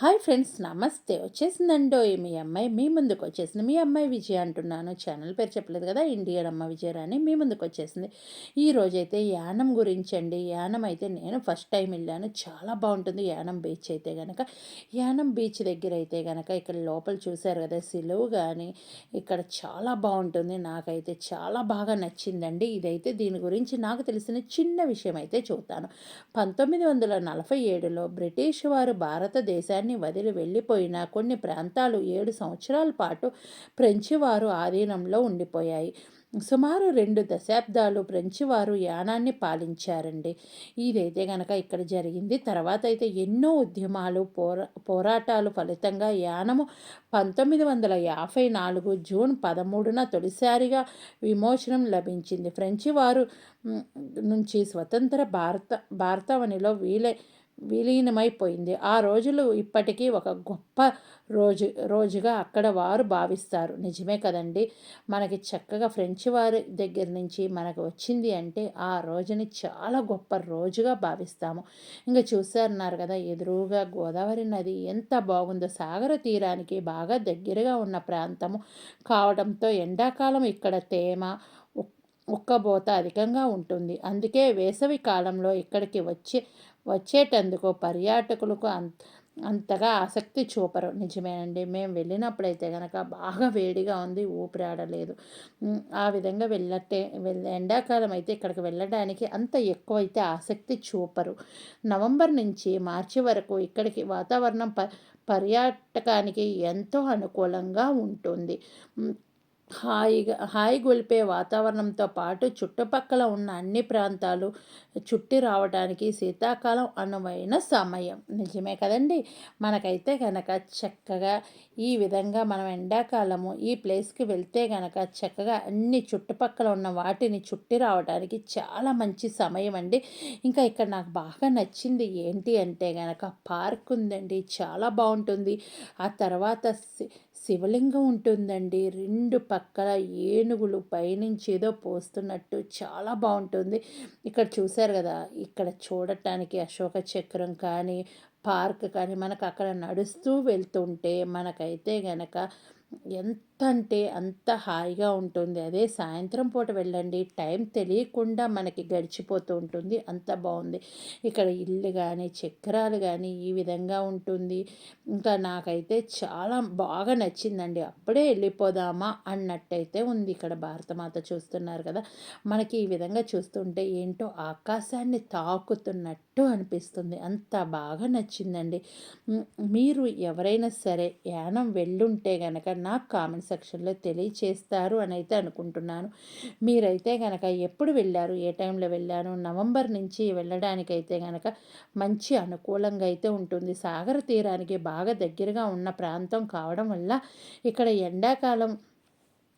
Hi friends నమస్తే. వచ్చేసిందండో మీ అమ్మాయి మీ ముందుకు వచ్చేసింది. మీ అమ్మాయి విజయ అంటున్నాను. ఛానల్ పేరు చెప్పలేదు కదా ఇండియన్ అమ్మ విజయరాణి మీ ముందుకు వచ్చేసింది. ఈ రోజైతే యానం గురించి అండి యానం అయితే నేను ఫస్ట్ టైం వెళ్ళాను. చాలా బాగుంటుంది యానం బీచ్ అయితే కనుక యానం బీచ్ దగ్గర అయితే కనుక ఇక్కడ లోపల చూశారు కదా సిలువు కానీ ఇక్కడ చాలా బాగుంటుంది. నాకైతే చాలా బాగా నచ్చిందండి. ఇదైతే దీని గురించి నాకు తెలిసిన చిన్న విషయం అయితే చూస్తాను పంతొమ్మిది వందల నలభై ఏడులో బ్రిటిష్ వారు భారతదేశాన్ని దేశాన్ని వదిలి వెళ్ళిపోయిన కొన్ని ప్రాంతాలు ఏడు సంవత్సరాల పాటు ఫ్రెంచివారు ఆధీనంలో ఉండిపోయాయి. సుమారు రెండు దశాబ్దాలు ఫ్రెంచి వారు యానాన్ని పాలించారండి. ఇదైతే కనుక ఇక్కడ జరిగింది. తర్వాత అయితే ఎన్నో ఉద్యమాలు పోరా పోరాటాలు ఫలితంగా యానము పంతొమ్మిది వందల యాభై నాలుగు జూన్ పదమూడున తొలిసారిగా విమోచనం లభించింది. ఫ్రెంచి వారు నుంచి స్వతంత్ర భారత భారతవనిలో వీలై విలీనమైపోయింది. ఆ రోజులు ఇప్పటికీ ఒక గొప్ప రోజు రోజుగా అక్కడ వారు భావిస్తారు. నిజమే కదండి. మనకి చక్కగా ఫ్రెంచ్ వారి దగ్గర నుంచి మనకు వచ్చింది అంటే ఆ రోజుని చాలా గొప్ప రోజుగా భావిస్తాము. ఇంకా చూసారన్నారు కదా ఎదురుగా గోదావరి నది ఎంత బాగుందో. సాగర తీరానికి బాగా దగ్గరగా ఉన్న ప్రాంతము. కావడంతో ఎండాకాలం ఇక్కడ తేమ ఉక్కబోత అధికంగా ఉంటుంది. అందుకే వేసవి కాలంలో ఇక్కడికి వచ్చే వచ్చేటందుకు పర్యాటకులకు అంత అంతగా ఆసక్తి చూపరు. నిజమేనండి. మేము వెళ్ళినప్పుడైతే కనుక బాగా వేడిగా ఉంది ఊపిరాడలేదు. ఆ విధంగా వెళ్ళట్టే ఎండాకాలం అయితే ఇక్కడికి వెళ్ళడానికి అంత ఎక్కువ అయితే ఆసక్తి చూపరు. నవంబర్ నుంచి మార్చి వరకు ఇక్కడికి వాతావరణం ప పర్యాటకానికి ఎంతో అనుకూలంగా ఉంటుంది. హాయిగా హాయి గొలిపే వాతావరణంతో పాటు చుట్టుపక్కల ఉన్న అన్ని ప్రాంతాలు చుట్టి రావడానికి శీతాకాలం అనువైన సమయం. నిజమే కదండి? మనకైతే కనుక చక్కగా ఈ విధంగా మనం ఎండాకాలము ఈ ప్లేస్కి వెళ్తే కనుక చక్కగా అన్ని చుట్టుపక్కల ఉన్న వాటిని చుట్టి రావడానికి చాలా మంచి సమయం అండి ఇంకా ఇక్కడ నాకు బాగా నచ్చింది ఏంటి అంటే కనుక పార్క్ ఉందండి చాలా బాగుంటుంది. ఆ తర్వాత శివలింగం ఉంటుందండి. రెండు పక్కన ఏనుగులు పైనుంచి ఏదో పోస్తున్నట్టు చాలా బాగుంటుంది. ఇక్కడ చూశారు కదా ఇక్కడ చూడటానికి అశోక చక్రం కానీ పార్క్ కానీ మనకు అక్కడ నడుస్తూ వెళ్తుంటే మనకైతే గనక ఎంత అంటే అంత హాయిగా ఉంటుంది. అదే సాయంత్రం పూట వెళ్ళండి. టైం తెలియకుండా మనకి గడిచిపోతూ ఉంటుంది. అంత బాగుంది. ఇక్కడ ఇల్లు కానీ చక్రాలు కానీ ఈ విధంగా ఉంటుంది. ఇంకా నాకైతే చాలా బాగా నచ్చిందండి. అప్పుడే వెళ్ళిపోదామా అన్నట్టయితే ఉంది ఇక్కడ భారతమాత చూస్తున్నారు కదా. మనకి ఈ విధంగా చూస్తుంటే ఏంటో ఆకాశాన్ని తాకుతున్నట్టు అనిపిస్తుంది. అంత బాగా నచ్చిందండి. మీరు ఎవరైనా సరే యానం వెళ్ళుంటే కనుక నాకు కామెంట్స్ సెక్షన్లో తెలియచేస్తారు అని అయితే అనుకుంటున్నాను. మీరైతే కనుక ఎప్పుడు వెళ్ళారు? ఏ టైంలో వెళ్ళాను నవంబర్ నుంచి వెళ్ళడానికైతే కనుక మంచి అనుకూలంగా అయితే ఉంటుంది. సాగర తీరానికి బాగా దగ్గరగా ఉన్న ప్రాంతం కావడం వల్ల ఇక్కడ ఎండాకాలం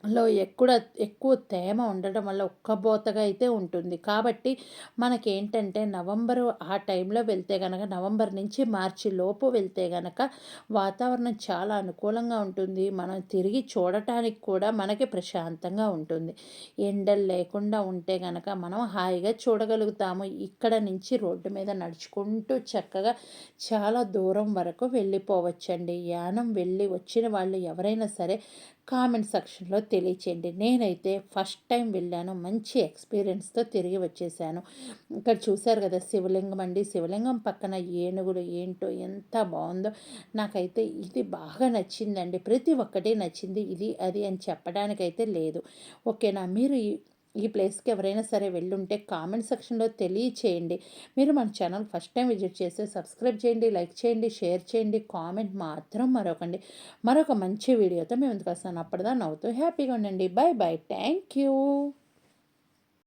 లో ఎక్కువ ఎక్కువ తేమ ఉండడం వల్ల ఒక్కబోతగా అయితే ఉంటుంది. కాబట్టి మనకేంటంటే నవంబరు ఆ టైంలో వెళ్తే కనుక నవంబర్ నుంచి మార్చి లోపు వెళ్తే కనుక వాతావరణం చాలా అనుకూలంగా ఉంటుంది. మనం తిరిగి చూడటానికి కూడా మనకి ప్రశాంతంగా ఉంటుంది. ఎండలు లేకుండా ఉంటే కనుక మనం హాయిగా చూడగలుగుతాము. ఇక్కడ నుంచి రోడ్డు మీద నడుచుకుంటూ చక్కగా చాలా దూరం వరకు వెళ్ళిపోవచ్చండి. యానం వెళ్ళి వచ్చిన వాళ్ళు ఎవరైనా సరే కామెంట్ సెక్షన్లో తెలియచేయండి. నేనైతే ఫస్ట్ టైం వెళ్ళాను. మంచి ఎక్స్పీరియన్స్తో తిరిగి వచ్చేసాను. ఇక్కడ చూశారు కదా శివలింగం అండి. శివలింగం పక్కన ఏనుగులు ఏంటో ఎంత బాగుందో. నాకైతే ఇది బాగా నచ్చిందండి. ప్రతి ఒక్కటి నచ్చింది. ఇది అది అని చెప్పడానికైతే లేదు. ఓకేనా? మీరు ఈ ప్లేస్కి ఎవరైనా సరే వెళ్ళుంటే కామెంట్ సెక్షన్లో తెలియచేయండి. మీరు మన ఛానల్ ఫస్ట్ టైం విజిట్ చేస్తే సబ్స్క్రైబ్ చేయండి లైక్ చేయండి షేర్ చేయండి కామెంట్ మాత్రం మరొకండి. మరొక మంచి వీడియోతో మేము ఎందుకు వస్తాను? అప్పటిదా నవ్వుతూ హ్యాపీగా ఉండండి. Bye bye thank you.